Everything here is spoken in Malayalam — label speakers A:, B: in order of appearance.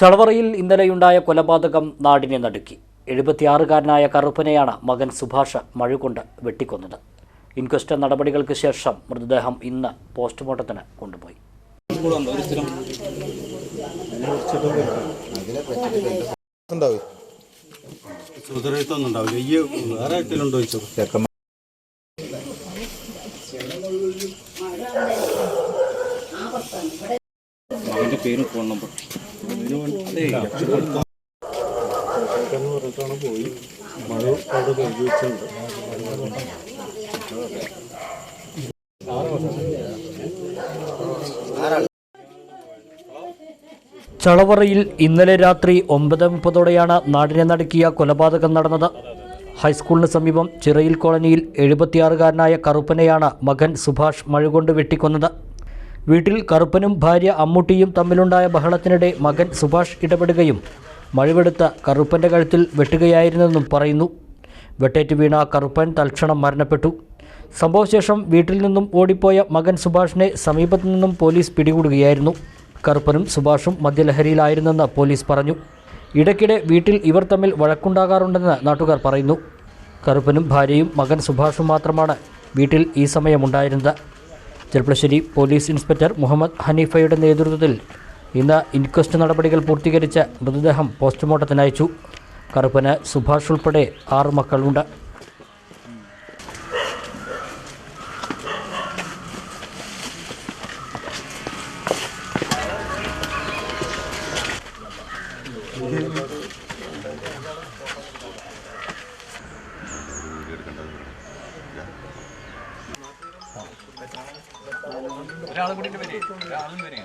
A: ചളവറയിൽ ഇന്നലെയുണ്ടായ കൊലപാതകം നാടിനെ നടുക്കി. എഴുപത്തിയാറുകാരനായ കറുപ്പനെയാണ് മകൻ സുഭാഷ് മഴുകൊണ്ട് വെട്ടിക്കൊന്നത്. ഇൻക്വസ്റ്റ് നടപടികൾക്ക് ശേഷം മൃതദേഹം ഇന്ന് പോസ്റ്റ്മോർട്ടത്തിന് കൊണ്ടുപോയി.
B: ചെക്കന്മാർ
C: പേരും ഫോൺ നമ്പർ പോയി മഴ
A: ചളവറയിൽ ഇന്നലെ രാത്രി ഒമ്പത് മുപ്പതോടെയാണ് നാടിനെ നടക്കിയ കൊലപാതകം നടന്നത്. ഹൈസ്കൂളിന് സമീപം ചിറയിൽ കോളനിയിൽ എഴുപത്തിയാറുകാരനായ കറുപ്പനെയാണ് മകൻ സുഭാഷ് മഴുകൊണ്ട് വെട്ടിക്കൊന്നത്. വീട്ടിൽ കറുപ്പനും ഭാര്യ അമ്മൂട്ടിയും തമ്മിലുണ്ടായ ബഹളത്തിനിടെ മകൻ സുഭാഷ് ഇടപെടുകയും മഴവെടുത്ത കറുപ്പന്റെ കഴുത്തിൽ വെട്ടുകയായിരുന്നെന്നും പറയുന്നു. വെട്ടേറ്റ് വീണ കറുപ്പൻ തൽക്ഷണം മരണപ്പെട്ടു. സംഭവശേഷം വീട്ടിൽ നിന്നും ഓടിപ്പോയ മകൻ സുഭാഷിനെ സമീപത്തു നിന്നും പോലീസ് പിടികൂടുകയായിരുന്നു. കറുപ്പനും സുഭാഷും മദ്യലഹരിയിലായിരുന്നെന്ന് പോലീസ് പറഞ്ഞു. ഇടയ്ക്കിടെ വീട്ടിൽ ഇവർ തമ്മിൽ വഴക്കുണ്ടാകാറുണ്ടെന്ന് നാട്ടുകാർ പറയുന്നു. കറുപ്പനും ഭാര്യയും മകൻ സുഭാഷും മാത്രമാണ് വീട്ടിൽ ഈ സമയമുണ്ടായിരുന്നത്. ചെർപ്പളശ്ശേരി പോലീസ് ഇൻസ്പെക്ടർ മുഹമ്മദ് ഹനീഫയുടെ നേതൃത്വത്തിൽ ഇന്ന് ഇൻക്വസ്റ്റ് നടപടികൾ പൂർത്തീകരിച്ച മൃതദേഹം പോസ്റ്റ്മോർട്ടത്തിന് അയച്ചു കറുപ്പന് സുഭാഷ് ഉൾപ്പെടെ ആറ് മക്കളുണ്ട് Thank you. ഒരാളെ കൂടി വരെ. ഒരാളും വരെ.